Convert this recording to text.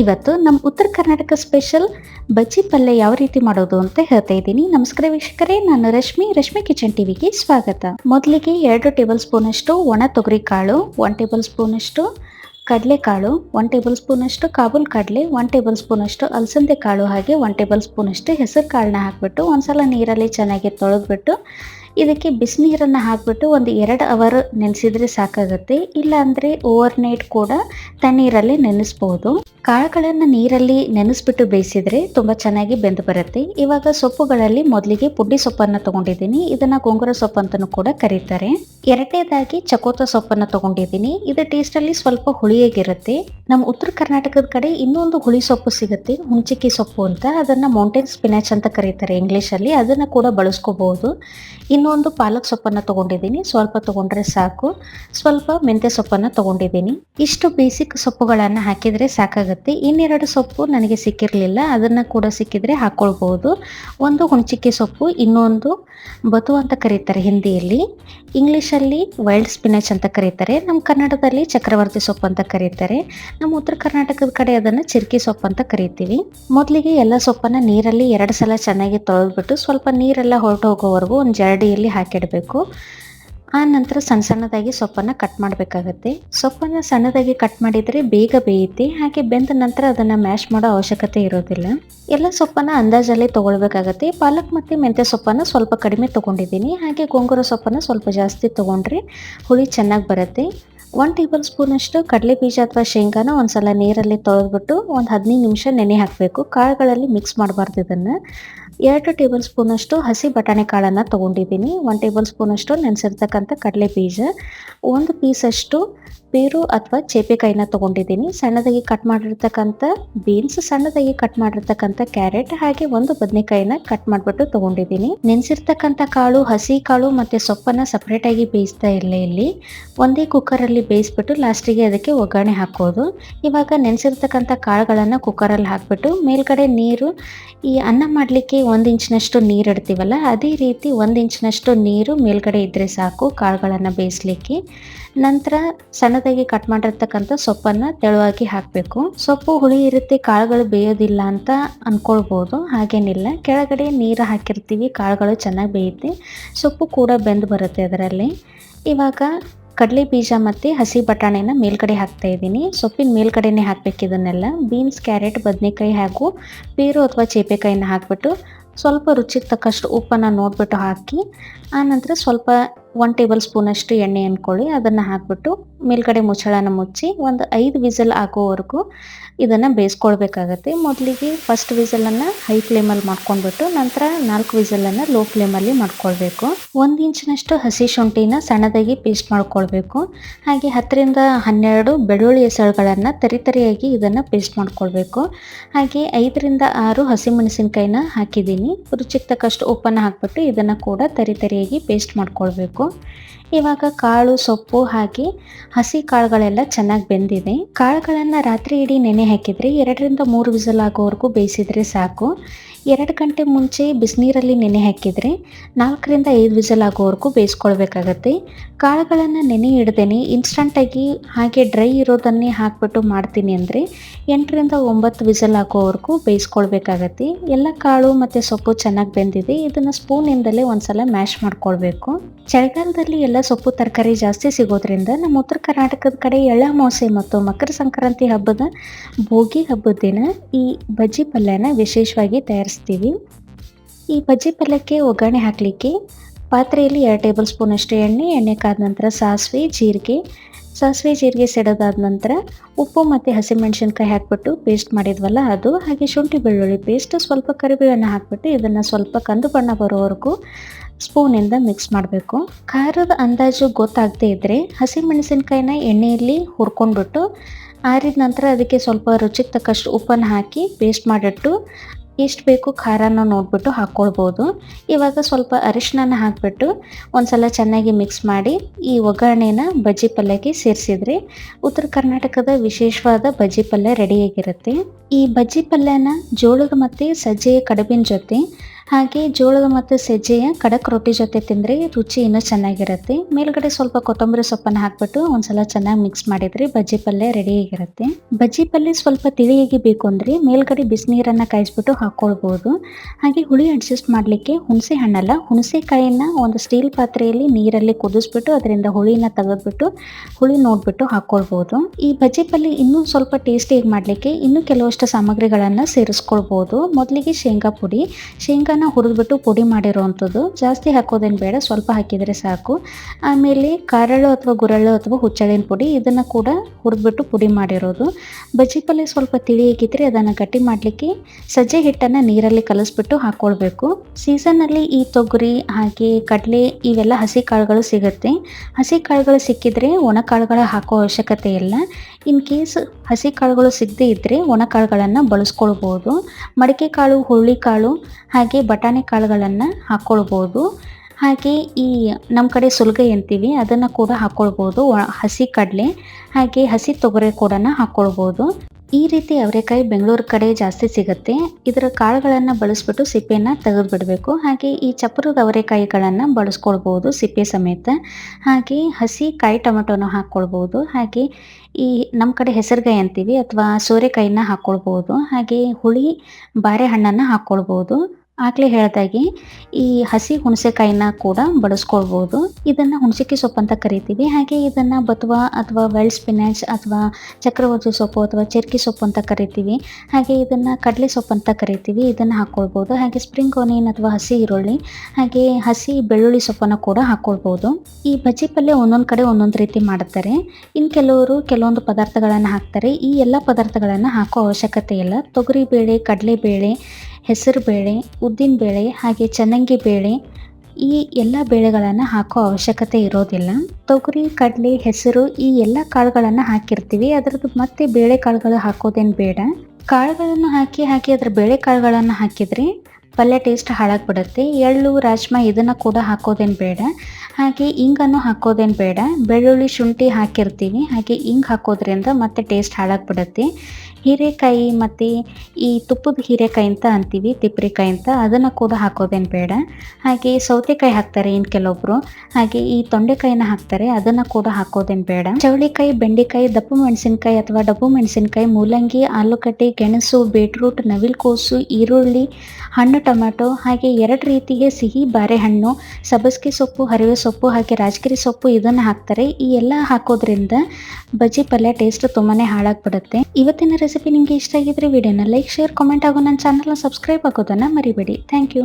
ಇವತ್ತು ನಮ್ಮ ಉತ್ತರ ಕರ್ನಾಟಕ ಸ್ಪೆಷಲ್ ಬಜ್ಜಿ ಪಲ್ಯ ಯಾವ ರೀತಿ ಮಾಡೋದು ಅಂತ ಹೇಳ್ತಾ ಇದ್ದೀನಿ. ನಮಸ್ಕಾರ ವೀಕ್ಷಕರೇ, ನಾನು ರಶ್ಮಿ ರಶ್ಮಿ ಕಿಚನ್ ಟಿವಿಗೆ ಸ್ವಾಗತ. ಮೊದಲಿಗೆ ಎರಡು ಟೇಬಲ್ ಸ್ಪೂನ್ ಅಷ್ಟು ಒಣ ತೊಗರಿ ಕಾಳು ಒನ್ ಟೇಬಲ್ ಸ್ಪೂನ್ ಅಷ್ಟು ಕಡಲೆಕಾಳು ಒನ್ ಟೇಬಲ್ ಸ್ಪೂನ್ ಅಷ್ಟು ಕಾಬೂಲ್ ಕಡಲೆ ಒನ್ ಟೇಬಲ್ ಸ್ಪೂನ್ ಅಷ್ಟು ಅಲಸಂದೆ ಕಾಳು ಹಾಗೆ ಒನ್ ಟೇಬಲ್ ಸ್ಪೂನ್ ಅಷ್ಟು ಹೆಸರು ಕಾಳನ್ನ ಹಾಕ್ಬಿಟ್ಟು ಒಂದ್ಸಲ ನೀರಲ್ಲಿ ಚೆನ್ನಾಗಿ ತೊಳೆದ್ಬಿಟ್ಟು ಇದಕ್ಕೆ ಬಿಸಿನೀರನ್ನು ಹಾಕ್ಬಿಟ್ಟು ಒಂದು ಎರಡು ಅವರ್ ನೆನೆಸಿದ್ರೆ ಸಾಕಾಗುತ್ತೆ. ಇಲ್ಲಾಂದರೆ ಓವರ್ ನೈಟ್ ಕೂಡ ತಣ್ಣೀರಲ್ಲಿ ನೆನೆಸ್ಬೋದು. ಕಾಳುಗಳನ್ನು ನೀರಲ್ಲಿ ನೆನೆಸ್ಬಿಟ್ಟು ಬೇಯಿಸಿದರೆ ತುಂಬ ಚೆನ್ನಾಗಿ ಬೆಂದು ಬರುತ್ತೆ. ಇವಾಗ ಸೊಪ್ಪುಗಳಲ್ಲಿ ಮೊದಲಿಗೆ ಪುಡ್ಡಿ ಸೊಪ್ಪನ್ನು ತೊಗೊಂಡಿದ್ದೀನಿ. ಇದನ್ನ ಗೊಂಗುರ ಸೊಪ್ಪು ಅಂತಲೂ ಕೂಡ ಕರೀತಾರೆ. ಎರಡನೇದಾಗಿ ಚಕೋತ ಸೊಪ್ಪನ್ನು ತೊಗೊಂಡಿದ್ದೀನಿ. ಇದು ಟೇಸ್ಟಲ್ಲಿ ಸ್ವಲ್ಪ ಹುಳಿಯಾಗಿರುತ್ತೆ. ನಮ್ಮ ಉತ್ತರ ಕರ್ನಾಟಕದ ಕಡೆ ಇನ್ನೊಂದು ಹುಳಿ ಸೊಪ್ಪು ಸಿಗುತ್ತೆ. ಹುಂಚಿಕ್ಕಿ ಸೊಪ್ಪು ಅಂತ. ಅದನ್ನ ಮೌಂಟೇನ್ ಸ್ಪಿನಾಚ್ ಅಂತ ಕರೀತಾರೆ ಇಂಗ್ಲೀಷಲ್ಲಿ ಅದನ್ನ ಕೂಡ ಬಳಸ್ಕೋಬಹುದು ಇನ್ನೊಂದು ಪಾಲಕ್ ಸೊಪ್ಪನ್ನು ತಗೊಂಡಿದ್ದೀನಿ. ಸ್ವಲ್ಪ ತಗೊಂಡ್ರೆ ಸಾಕು. ಸ್ವಲ್ಪ ಮೆಂತ್ಯ ಸೊಪ್ಪನ್ನು ತಗೊಂಡಿದ್ದೀನಿ. ಇಷ್ಟು ಬೇಸಿಕ್ ಸೊಪ್ಪುಗಳನ್ನು ಹಾಕಿದರೆ ಸಾಕಾಗುತ್ತೆ. ಇನ್ನೆರಡು ಸೊಪ್ಪು ನನಗೆ ಸಿಕ್ಕಿರಲಿಲ್ಲ. ಅದನ್ನು ಕೂಡ ಸಿಕ್ಕಿದ್ರೆ ಹಾಕ್ಕೊಳ್ಬೋದು ಒಂದು ಹುಣಚಿಕ್ಕಿ ಸೊಪ್ಪು, ಇನ್ನೊಂದು ಬತು ಅಂತ ಕರೀತಾರೆ ಹಿಂದಿಯಲ್ಲಿ. ಇಂಗ್ಲೀಷಲ್ಲಿ ವೈಲ್ಡ್ ಸ್ಪಿನಚ್ ಅಂತ ಕರೀತಾರೆ. ನಮ್ಮ ಕನ್ನಡದಲ್ಲಿ ಚಕ್ರವರ್ತಿ ಸೊಪ್ಪು ಅಂತ ಕರೀತಾರೆ. ನಮ್ಮ ಉತ್ತರ ಕರ್ನಾಟಕದ ಕಡೆ ಅದನ್ನು ಚಿರ್ಕಿ ಸೊಪ್ಪು ಅಂತ ಕರಿತೀವಿ. ಮೊದಲಿಗೆ ಎಲ್ಲ ಸೊಪ್ಪನ್ನು ನೀರಲ್ಲಿ ಎರಡು ಸಲ ಚೆನ್ನಾಗಿ ತೊಳೆದ್ಬಿಟ್ಟು ಸ್ವಲ್ಪ ನೀರೆಲ್ಲ ಹೊರಟು ಹೋಗೋವರೆಗೂ ಒಂದು ಜರಡಿಯಲ್ಲಿ ಹಾಕಿಡಬೇಕು. ಆ ನಂತರ ಸಣ್ಣ ಸಣ್ಣದಾಗಿ ಸೊಪ್ಪನ್ನು ಕಟ್ ಮಾಡಬೇಕಾಗತ್ತೆ. ಸೊಪ್ಪನ್ನು ಸಣ್ಣದಾಗಿ ಕಟ್ ಮಾಡಿದರೆ ಬೇಗ ಬೇಯುತ್ತೆ. ಹಾಗೆ ಬೆಂದ ನಂತರ ಅದನ್ನು ಮ್ಯಾಶ್ ಮಾಡೋ ಅವಶ್ಯಕತೆ ಇರೋದಿಲ್ಲ. ಎಲ್ಲ ಸೊಪ್ಪನ್ನು ಅಂದಾಜಲ್ಲೇ ತೊಗೊಳ್ಬೇಕಾಗತ್ತೆ. ಪಾಲಕ್ ಮತ್ತು ಮೆಂತ್ಯ ಸೊಪ್ಪನ್ನು ಸ್ವಲ್ಪ ಕಡಿಮೆ ತೊಗೊಂಡಿದ್ದೀನಿ. ಹಾಗೆ ಗೊಂಗುರ ಸೊಪ್ಪನ್ನು ಸ್ವಲ್ಪ ಜಾಸ್ತಿ ತೊಗೊಂಡ್ರೆ ಹುಳಿ ಚೆನ್ನಾಗಿ ಬರುತ್ತೆ. ಒನ್ ಟೇಬಲ್ ಸ್ಪೂನಷ್ಟು ಕಡಲೆ ಬೀಜ ಅಥವಾ ಶೇಂಗಾನ ಒಂದ್ಸಲ ನೀರಲ್ಲಿ ತೊಳೆದ್ಬಿಟ್ಟು ಒಂದು ಹದಿನೈದು ನಿಮಿಷ ನೆನೆ ಹಾಕಬೇಕು. ಕಾಳುಗಳಲ್ಲಿ ಮಿಕ್ಸ್ ಮಾಡಬಾರ್ದು ಇದನ್ನು. ಎರಡು ಟೇಬಲ್ ಸ್ಪೂನಷ್ಟು ಹಸಿ ಬಟಾಣಿ ಕಾಳನ್ನು ತೊಗೊಂಡಿದ್ದೀನಿ. ಒನ್ ಟೇಬಲ್ ಸ್ಪೂನಷ್ಟು ನೆನೆಸಿರ್ತಕ್ಕಂಥ ಕಡಲೆ ಬೀಜ. ಒಂದು ಪೀಸಷ್ಟು ಬೇರು ಅಥವಾ ಚೇಪೆಕಾಯಿನ ತಗೊಂಡಿದ್ದೀನಿ. ಸಣ್ಣದಾಗಿ ಕಟ್ ಮಾಡಿರ್ತಕ್ಕಂಥ ಬೀನ್ಸ್ ಸಣ್ಣದಾಗಿ ಕಟ್ ಮಾಡಿರ್ತಕ್ಕಂಥ ಕ್ಯಾರೆಟ್ ಹಾಗೆ ಒಂದು ಬದನೆಕಾಯಿನ ಕಟ್ ಮಾಡಿಬಿಟ್ಟು ತೊಗೊಂಡಿದ್ದೀನಿ. ನೆನೆಸಿರ್ತಕ್ಕಂಥ ಕಾಳು, ಹಸಿ ಕಾಳು ಮತ್ತು ಸೊಪ್ಪನ್ನು ಸಪ್ರೇಟಾಗಿ ಬೇಯಿಸ್ತಾ ಇಲ್ಲ ಇಲ್ಲಿ. ಒಂದೇ ಕುಕ್ಕರಲ್ಲಿ ಬೇಯಿಸ್ಬಿಟ್ಟು ಲಾಸ್ಟಿಗೆ ಅದಕ್ಕೆ ಒಗ್ಗರಣೆ ಹಾಕೋದು ಇವಾಗ ನೆನೆಸಿರ್ತಕ್ಕಂಥ ಕಾಳುಗಳನ್ನು ಕುಕ್ಕರಲ್ಲಿ ಹಾಕ್ಬಿಟ್ಟು ಮೇಲ್ಗಡೆ ನೀರು, ಈ ಅನ್ನ ಮಾಡಲಿಕ್ಕೆ ಒಂದು ಇಂಚಿನಷ್ಟು ನೀರು ಇಡ್ತೀವಲ್ಲ, ಅದೇ ರೀತಿ ಒಂದು ಇಂಚಿನಷ್ಟು ನೀರು ಮೇಲ್ಗಡೆ ಇದ್ದರೆ ಸಾಕು ಕಾಳುಗಳನ್ನು ಬೇಯಿಸ್ಲಿಕ್ಕೆ. ನಂತರ ಸಣ್ಣದಾಗಿ ಕಟ್ ಮಾಡಿರ್ತಕ್ಕಂಥ ಸೊಪ್ಪನ್ನು ತೆಳುವಾಗಿ ಹಾಕಬೇಕು. ಸೊಪ್ಪು ಹುಳಿ ಇರುತ್ತೆ, ಕಾಳುಗಳು ಬೇಯೋದಿಲ್ಲ ಅಂತ ಅಂದ್ಕೊಳ್ಬೋದು ಹಾಗೇನಿಲ್ಲ. ಕೆಳಗಡೆ ನೀರು ಹಾಕಿರ್ತೀವಿ, ಕಾಳುಗಳು ಚೆನ್ನಾಗಿ ಬೇಯುತ್ತೆ. ಸೊಪ್ಪು ಕೂಡ ಬೆಂದು ಬರುತ್ತೆ ಅದರಲ್ಲಿ. ಇವಾಗ ಕಡಲೆ ಬೀಜ ಮತ್ತು ಹಸಿ ಬಟಾಣಿನ ಮೇಲ್ಗಡೆ ಹಾಕ್ತಾ ಇದ್ದೀನಿ. ಸೊಪ್ಪಿನ ಮೇಲ್ಗಡೆನೇ ಹಾಕ್ಬೇಕು ಇದನ್ನೆಲ್ಲ. ಬೀನ್ಸ್, ಕ್ಯಾರೆಟ್, ಬದನೆಕಾಯಿ ಹಾಗೂ ಪೀರು ಅಥವಾ ಚೇಪೆಕಾಯಿನ ಹಾಕ್ಬಿಟ್ಟು ಸ್ವಲ್ಪ ರುಚಿಗೆ ತಕ್ಕಷ್ಟು ಉಪ್ಪನ್ನು ನೋಡಿಬಿಟ್ಟು ಹಾಕಿ ಆನಂತರ ಸ್ವಲ್ಪ ಒನ್ ಟೇಬಲ್ ಸ್ಪೂನಷ್ಟು ಎಣ್ಣೆ ಅಂದ್ಕೊಳ್ಳಿ ಅದನ್ನು ಹಾಕ್ಬಿಟ್ಟು ಮೇಲ್ಗಡೆ ಮುಚ್ಚಳನ ಮುಚ್ಚಿ ಒಂದು ಐದು ವಿಸಲ್ ಆಗೋವರೆಗೂ ಇದನ್ನು ಬೇಯಿಸ್ಕೊಳ್ಬೇಕಾಗತ್ತೆ. ಮೊದಲಿಗೆ ಫಸ್ಟ್ ವಿಸಲನ್ನು ಹೈ ಫ್ಲೇಮಲ್ಲಿ ಮಾಡ್ಕೊಂಡ್ಬಿಟ್ಟು ನಂತರ ನಾಲ್ಕು ವಿಸಲನ್ನು ಲೋ ಫ್ಲೇಮಲ್ಲಿ ಮಾಡ್ಕೊಳ್ಬೇಕು. ಒಂದು ಇಂಚಿನಷ್ಟು ಹಸಿ ಶುಂಠಿನ ಸಣ್ಣದಾಗಿ ಪೇಸ್ಟ್ ಮಾಡ್ಕೊಳ್ಬೇಕು. ಹಾಗೆ ಹತ್ತರಿಂದ ಹನ್ನೆರಡು ಬೆಳ್ಳುಳ್ಳಿ ಹೆಸರುಗಳನ್ನು ತರಿತರಿಯಾಗಿ ಇದನ್ನು ಪೇಸ್ಟ್ ಮಾಡ್ಕೊಳ್ಬೇಕು. ಹಾಗೆ ಐದರಿಂದ ಆರು ಹಸಿಮೆಣಸಿನ್ಕಾಯಿನ ಹಾಕಿದ್ದೀನಿ. ರುಚಿಗೆ ತಕ್ಕಷ್ಟು ಉಪ್ಪನ್ನು ಹಾಕ್ಬಿಟ್ಟು ಇದನ್ನು ಕೂಡ ತರಿತರಿಯಾಗಿ ಪೇಸ್ಟ್ ಮಾಡ್ಕೊಳ್ಬೇಕು. ಇವಾಗ ಕಾಳು, ಸೊಪ್ಪು ಹಾಕಿ ಹಸಿ ಕಾಳುಗಳೆಲ್ಲ ಚೆನ್ನಾಗಿ ಬೆಂದಿದೆ. ಕಾಳುಗಳನ್ನು ರಾತ್ರಿ ಇಡೀ ನೆನೆ ಹಾಕಿದರೆ ಎರಡರಿಂದ ಮೂರು ವಿಸಲ್ ಆಗೋವರೆಗೂ ಬೇಯಿಸಿದರೆ ಸಾಕು. ಎರಡು ಗಂಟೆ ಮುಂಚೆ ಬಿಸಿನೀರಲ್ಲಿ ನೆನೆ ಹಾಕಿದರೆ ನಾಲ್ಕರಿಂದ ಐದು ವಿಸಲ್ ಆಗೋವರೆಗೂ ಬೇಯಿಸ್ಕೊಳ್ಬೇಕಾಗತ್ತೆ. ಕಾಳುಗಳನ್ನು ನೆನೆ ಇಡ್ದೇನೆ ಇನ್ಸ್ಟಂಟಾಗಿ ಹಾಗೆ ಡ್ರೈ ಇರೋದನ್ನೇ ಹಾಕ್ಬಿಟ್ಟು ಮಾಡ್ತೀನಿ ಅಂದರೆ ಎಂಟರಿಂದ ಒಂಬತ್ತು ವಿಸಲ್ ಆಗೋವರೆಗೂ ಬೇಯಿಸ್ಕೊಳ್ಬೇಕಾಗತ್ತೆ. ಎಲ್ಲ ಕಾಳು ಮತ್ತು ಸೊಪ್ಪು ಚೆನ್ನಾಗಿ ಬೆಂದಿದೆ. ಇದನ್ನು ಸ್ಪೂನಿಂದಲೇ ಒಂದ್ಸಲ ಮ್ಯಾಶ್ ಮಾಡ್ಕೊಳ್ಬೇಕು. ಚಳಿಗಾಲದಲ್ಲಿ ಎಲ್ಲ ಸೊಪ್ಪು, ತರಕಾರಿ ಜಾಸ್ತಿ ಸಿಗೋದ್ರಿಂದ ನಮ್ಮ ಉತ್ತರ ಕರ್ನಾಟಕದ ಕಡೆ ಎಳ್ಳಮಾವಾಸ್ಯೆ ಮತ್ತು ಮಕರ ಸಂಕ್ರಾಂತಿ ಹಬ್ಬದ ಭೋಗಿ ಹಬ್ಬದ ದಿನ ಈ ಬಜ್ಜಿ ಪಲ್ಯನ ವಿಶೇಷವಾಗಿ ತಯಾರಿಸ್ತೀವಿ. ಈ ಬಜ್ಜಿ ಪಲ್ಯಕ್ಕೆ ಒಗ್ಗರಣೆ ಹಾಕಲಿಕ್ಕೆ ಪಾತ್ರೆಯಲ್ಲಿ ಎರಡು ಟೇಬಲ್ ಸ್ಪೂನಷ್ಟು ಎಣ್ಣೆ ಎಣ್ಣೆ ಕಾದ ನಂತರ ಸಾಸಿವೆ, ಜೀರಿಗೆ ಸಾಸಿವೆ ಜೀರಿಗೆ ಸೆಡೋದಾದ ನಂತರ ಉಪ್ಪು ಮತ್ತು ಹಸಿಮೆಣಸಿನ್ಕಾಯಿ ಹಾಕ್ಬಿಟ್ಟು ಪೇಸ್ಟ್ ಮಾಡಿದ್ವಲ್ಲ ಅದು, ಹಾಗೆ ಶುಂಠಿ ಬೆಳ್ಳುಳ್ಳಿ ಪೇಸ್ಟ್ ಸ್ವಲ್ಪ ಕರಿಬೇವನ್ನು ಹಾಕ್ಬಿಟ್ಟು ಇದನ್ನು ಸ್ವಲ್ಪ ಕಂದು ಬಣ್ಣ ಬರೋವರೆಗೂ ಸ್ಪೂನಿಂದ ಮಿಕ್ಸ್ ಮಾಡಬೇಕು. ಖಾರದ ಅಂದಾಜು ಗೊತ್ತಾಗದೇ ಇದ್ದರೆ ಹಸಿಮೆಣಸಿನ್ಕಾಯಿನ ಎಣ್ಣೆಯಲ್ಲಿ ಹುರ್ಕೊಂಡ್ಬಿಟ್ಟು, ಆರಿದ ನಂತರ ಅದಕ್ಕೆ ಸ್ವಲ್ಪ ರುಚಿಗೆ ತಕ್ಕಷ್ಟು ಉಪ್ಪನ್ನು ಹಾಕಿ ಪೇಸ್ಟ್ ಮಾಡಿಟ್ಟು ಎಷ್ಟು ಬೇಕು ಖಾರನ ನೋಡಿಬಿಟ್ಟು ಹಾಕ್ಕೊಳ್ಬೋದು. ಇವಾಗ ಸ್ವಲ್ಪ ಅರಿಶಿನ ಹಾಕಿಬಿಟ್ಟು ಒಂದ್ಸಲ ಚೆನ್ನಾಗಿ ಮಿಕ್ಸ್ ಮಾಡಿ ಈ ಒಗ್ಗರಣೆನ ಬಜ್ಜಿ ಪಲ್ಯಕ್ಕೆ ಸೇರಿಸಿದ್ರೆ ಉತ್ತರ ಕರ್ನಾಟಕದ ವಿಶೇಷವಾದ ಬಜ್ಜಿ ಪಲ್ಯ ರೆಡಿಯಾಗಿರುತ್ತೆ ಈ ಬಜ್ಜಿ ಪಲ್ಯನ ಜೋಳದ ಮತ್ತು ಸಜ್ಜೆಯ ಕಡುಬಿನ ಜೊತೆ ಹಾಗೆ ಜೋಳದ ಮತ್ತು ಸಜ್ಜೆಯ ಕಡಕ್ ರೊಟ್ಟಿ ಜೊತೆ ತಿಂದರೆ ರುಚಿ ಇನ್ನೂ ಚೆನ್ನಾಗಿರುತ್ತೆ. ಮೇಲ್ಗಡೆ ಸ್ವಲ್ಪ ಕೊತ್ತಂಬರಿ ಸೊಪ್ಪನ್ನು ಹಾಕ್ಬಿಟ್ಟು ಒಂದ್ಸಲ ಚೆನ್ನಾಗಿ ಮಿಕ್ಸ್ ಮಾಡಿದ್ರೆ ಬಜ್ಜಿ ಪಲ್ಯ ರೆಡಿ ಆಗಿರುತ್ತೆ. ಬಜ್ಜಿ ಪಲ್ಯ ಸ್ವಲ್ಪ ತಿಳಿಯಾಗಿ ಬೇಕು ಅಂದರೆ ಮೇಲ್ಗಡೆ ಬಿಸಿನೀರನ್ನು ಕಾಯಿಸ್ಬಿಟ್ಟು ಹಾಕ್ಕೊಳ್ಬೋದು ಹಾಗೆ ಹುಳಿ ಅಡ್ಜಸ್ಟ್ ಮಾಡಲಿಕ್ಕೆ ಹುಣಸೆ ಹಣ್ಣಲ್ಲ, ಹುಣಸೆಕಾಯಿನ ಒಂದು ಸ್ಟೀಲ್ ಪಾತ್ರೆಯಲ್ಲಿ ನೀರಲ್ಲಿ ಕುದಿಸ್ಬಿಟ್ಟು ಅದರಿಂದ ಹುಳಿನ ತೆಗೆದ್ಬಿಟ್ಟು ಹುಳಿ ನೋಡ್ಬಿಟ್ಟು ಹಾಕ್ಕೊಳ್ಬೋದು ಈ ಬಜ್ಜಿ ಪಲ್ಯ ಇನ್ನೂ ಸ್ವಲ್ಪ ಟೇಸ್ಟಿಯಾಗಿ ಮಾಡಲಿಕ್ಕೆ ಇನ್ನೂ ಕೆಲವಷ್ಟು ಸಾಮಗ್ರಿಗಳನ್ನು ಸೇರಿಸ್ಕೊಳ್ಬೋದು. ಮೊದಲಿಗೆ ಶೇಂಗಾ ಪುಡಿ, ಶೇಂಗಾನ ಹುರಿದ್ಬಿಟ್ಟು ಪುಡಿ ಮಾಡಿರೋವಂಥದ್ದು ಜಾಸ್ತಿ ಹಾಕೋದೇನು ಬೇಡ, ಸ್ವಲ್ಪ ಹಾಕಿದರೆ ಸಾಕು. ಆಮೇಲೆ ಕಾರಳು ಅಥವಾ ಗುರಳು ಅಥವಾ ಹುಚ್ಚಳಿನ ಪುಡಿ, ಇದನ್ನು ಕೂಡ ಹುರಿದ್ಬಿಟ್ಟು ಪುಡಿ ಮಾಡಿರೋದು. ಬಜ್ಜಿ ಪಲ್ಯ ಸ್ವಲ್ಪ ತಿಳಿಯಾಗಿದ್ದರೆ ಅದನ್ನು ಗಟ್ಟಿ ಮಾಡಲಿಕ್ಕೆ ಸಜ್ಜೆ ಹಿಟ್ಟನ್ನು ನೀರಲ್ಲಿ ಕಲಿಸ್ಬಿಟ್ಟು ಹಾಕ್ಕೊಳ್ಬೇಕು ಸೀಸನ್ನಲ್ಲಿ ಈ ತೊಗರಿ, ಹಾಗೆ ಕಡಲೆ ಇವೆಲ್ಲ ಹಸಿ ಕಾಳುಗಳು ಸಿಗುತ್ತೆ. ಹಸಿ ಕಾಳುಗಳು ಸಿಕ್ಕಿದ್ರೆ ಒಣ ಕಾಳುಗಳ ಹಾಕೋ ಅವಶ್ಯಕತೆ ಇಲ್ಲ. ಇನ್ ಕೇಸ್ ಹಸಿ ಕಾಳುಗಳು ಸಿಗದೇ ಇದ್ದರೆ ಒಣ ಕಾಳುಗಳನ್ನು ಬಳಸ್ಕೊಳ್ಬೋದು. ಮಡಿಕೆ ಕಾಳು ಹುರುಳಿಕಾಳು ಹಾಗೆ ಬಟಾಣಿ ಕಾಳುಗಳನ್ನು ಹಾಕ್ಕೊಳ್ಬೋದು ಹಾಗೆ ಈ ನಮ್ಮ ಕಡೆ ಸುಲ್ಗೈ ಅಂತೀವಿ, ಅದನ್ನು ಕೂಡ ಹಾಕ್ಕೊಳ್ಬೋದು ಹಸಿ ಕಡಲೆ, ಹಾಗೆ ಹಸಿ ತೊಗರಿ ಕೂಡ ಹಾಕ್ಕೊಳ್ಬೋದು ಈ ರೀತಿ ಅವರೆಕಾಯಿ ಬೆಂಗಳೂರು ಕಡೆ ಜಾಸ್ತಿ ಸಿಗುತ್ತೆ. ಇದರ ಕಾಳುಗಳನ್ನು ಬಳಸ್ಬಿಟ್ಟು ಸಿಪ್ಪೆಯನ್ನು ತೆಗೆದು ಬಿಡಬೇಕು ಹಾಗೆ ಈ ಚಪ್ಪರದ ಅವರೆಕಾಯಿಗಳನ್ನು ಬಳಸ್ಕೊಳ್ಬೋದು ಸಿಪ್ಪೆ ಸಮೇತ. ಹಾಗೆ ಹಸಿ ಕಾಯಿ ಟೊಮೆಟೊನ ಹಾಕ್ಕೊಳ್ಬೋದು ಹಾಗೆ ಈ ನಮ್ಮ ಕಡೆ ಹೆಸರುಗಾಯಿ ಅಂತೀವಿ, ಅಥವಾ ಸೋರೆಕಾಯಿನ ಹಾಕ್ಕೊಳ್ಬೋದು ಹಾಗೆ ಹುಳಿ ಬಾರೆಹಣ್ಣನ್ನು ಹಾಕ್ಕೊಳ್ಬೋದು ಆಗಲೇ ಹೇಳ್ದಾಗೆ ಈ ಹಸಿ ಹುಣಸೆಕಾಯಿನ ಕೂಡ ಬಳಸ್ಕೊಳ್ಬೋದು ಇದನ್ನು ಹುಣಸೆಕಾಯಿ ಸೊಪ್ಪು ಅಂತ ಕರಿತೀವಿ. ಹಾಗೆ ಇದನ್ನು ಬತ್ವ ಅಥವಾ ವೆಲ್ಡ್ ಸ್ಪಿನಾಚ್ ಅಥವಾ ಚಕ್ರವರ್ತಿ ಸೊಪ್ಪು ಅಥವಾ ಚರ್ಕಿ ಸೊಪ್ಪು ಅಂತ ಕರಿತೀವಿ. ಹಾಗೆ ಇದನ್ನು ಕಡಲೆ ಸೊಪ್ಪು ಅಂತ ಕರಿತೀವಿ. ಇದನ್ನು ಹಾಕ್ಕೊಳ್ಬೋದು ಹಾಗೆ ಸ್ಪ್ರಿಂಗ್ ಆನಿಯನ್ ಅಥವಾ ಹಸಿ ಈರುಳ್ಳಿ, ಹಾಗೆ ಹಸಿ ಬೆಳ್ಳುಳ್ಳಿ ಸೊಪ್ಪನ್ನು ಕೂಡ ಹಾಕ್ಕೊಳ್ಬೋದು ಈ ಬಜ್ಜಿ ಪಲ್ಯ ಒಂದೊಂದು ಕಡೆ ಒಂದೊಂದು ರೀತಿ ಮಾಡ್ತಾರೆ. ಇನ್ನು ಕೆಲವರು ಕೆಲವೊಂದು ಪದಾರ್ಥಗಳನ್ನು ಹಾಕ್ತಾರೆ. ಈ ಎಲ್ಲ ಪದಾರ್ಥಗಳನ್ನು ಹಾಕೋ ಅವಶ್ಯಕತೆ ಇಲ್ಲ. ತೊಗರಿ ಬೇಳೆ ಕಡಲೆಬೇಳೆ ಹೆಸರು ಬೇಳೆ, ಉದ್ದಿನ ಬೇಳೆ ಹಾಗೆ ಚನ್ನಂಗಿ ಬೇಳೆ ಈ ಎಲ್ಲ ಬೇಳೆಗಳನ್ನು ಹಾಕೋ ಅವಶ್ಯಕತೆ ಇರೋದಿಲ್ಲ. ತೊಗರಿ, ಕಡಲೆ, ಹೆಸರು ಈ ಎಲ್ಲ ಕಾಳುಗಳನ್ನು ಹಾಕಿರ್ತೀವಿ. ಅದರದ್ದು ಮತ್ತೆ ಬೇಳೆ ಕಾಳುಗಳು ಹಾಕೋದೇನು ಬೇಡ. ಕಾಳುಗಳನ್ನು ಹಾಕಿ ಹಾಕಿ ಅದರ ಬೇಳೆ ಕಾಳುಗಳನ್ನು ಹಾಕಿದರೆ ಪಲ್ಯ ಟೇಸ್ಟ್ ಹಾಳಾಗ್ಬಿಡುತ್ತೆ. ಎಳ್ಳು, ರಾಜ್ಮಾ ಇದನ್ನು ಕೂಡ ಹಾಕೋದೇನು ಬೇಡ. ಹಾಗೆ ಇಂಗನ್ನು ಹಾಕೋದೇನು ಬೇಡ. ಬೆಳ್ಳುಳ್ಳಿ ಶುಂಠಿ ಹಾಕಿರ್ತೀವಿ ಹಾಗೆ ಇಂಗ್ ಹಾಕೋದ್ರಿಂದ ಮತ್ತೆ ಟೇಸ್ಟ್ ಹಾಳಾಗ್ಬಿಡುತ್ತೆ. ಹೀರೆಕಾಯಿ ಮತ್ತು ಈ ತುಪ್ಪದ ಹೀರೆಕಾಯಿ ಅಂತ ಅಂತೀವಿ, ತಿಪ್ರಿಕಾಯಿ ಅಂತ, ಅದನ್ನು ಕೂಡ ಹಾಕೋದೇನು ಬೇಡ. ಹಾಗೆ ಸೌತೆಕಾಯಿ ಹಾಕ್ತಾರೆ ಇನ್ನು ಕೆಲವೊಬ್ಬರು ಹಾಗೆ ಈ ತೊಂಡೆಕಾಯಿನ ಹಾಕ್ತಾರೆ, ಅದನ್ನು ಕೂಡ ಹಾಕೋದೇನು ಬೇಡ. ಚೌಳಿಕಾಯಿ ಬೆಂಡೆಕಾಯಿ, ದಪ್ಪು ಮೆಣಸಿನಕಾಯಿ ಅಥವಾ ಡಬ್ಬು ಮೆಣಸಿನಕಾಯಿ, ಮೂಲಂಗಿ, ಆಲೂಗಡ್ಡೆ, ಗೆಣಸು ಬೀಟ್ರೂಟ್ ನವಿಲುಕೋಸು, ಈರುಳ್ಳಿ, ಹಣ್ಣು ಟೊಮ್ಯಾಟೊ, ಹಾಗೆ ಎರಡು ರೀತಿಯ ಸಿಹಿ ಬಾರೆಹಣ್ಣು ಸಬಸ್ಗೆ ಸೊಪ್ಪು, ಹರಿವೆ ಸೊಪ್ಪು, ಹಾಗೆ ರಾಜಗಿರಿ ಸೊಪ್ಪು ಇದನ್ನು ಹಾಕ್ತಾರೆ. ಈ ಎಲ್ಲ ಹಾಕೋದ್ರಿಂದ ಬಜ್ಜಿ ಪಲ್ಯ ಟೇಸ್ಟ್ ತುಂಬಾನೇ ಹಾಳಾಗ್ಬಿಡುತ್ತೆ. ಇವತ್ತಿನ ರೆಸಿಪಿ ನಿಮಗೆ ಇಷ್ಟ ಆಗಿದ್ರೆ ವಿಡಿಯೋನ ಲೈಕ್ ಶೇರ್ ಕಾಮೆಂಟ್ ಹಾಗೂ ನನ್ನ ಚಾನಲ್ನ ಸಬ್ಸ್ಕ್ರೈಬ್ ಆಗೋದನ್ನು ಮರಿಬೇಡಿ. Thank you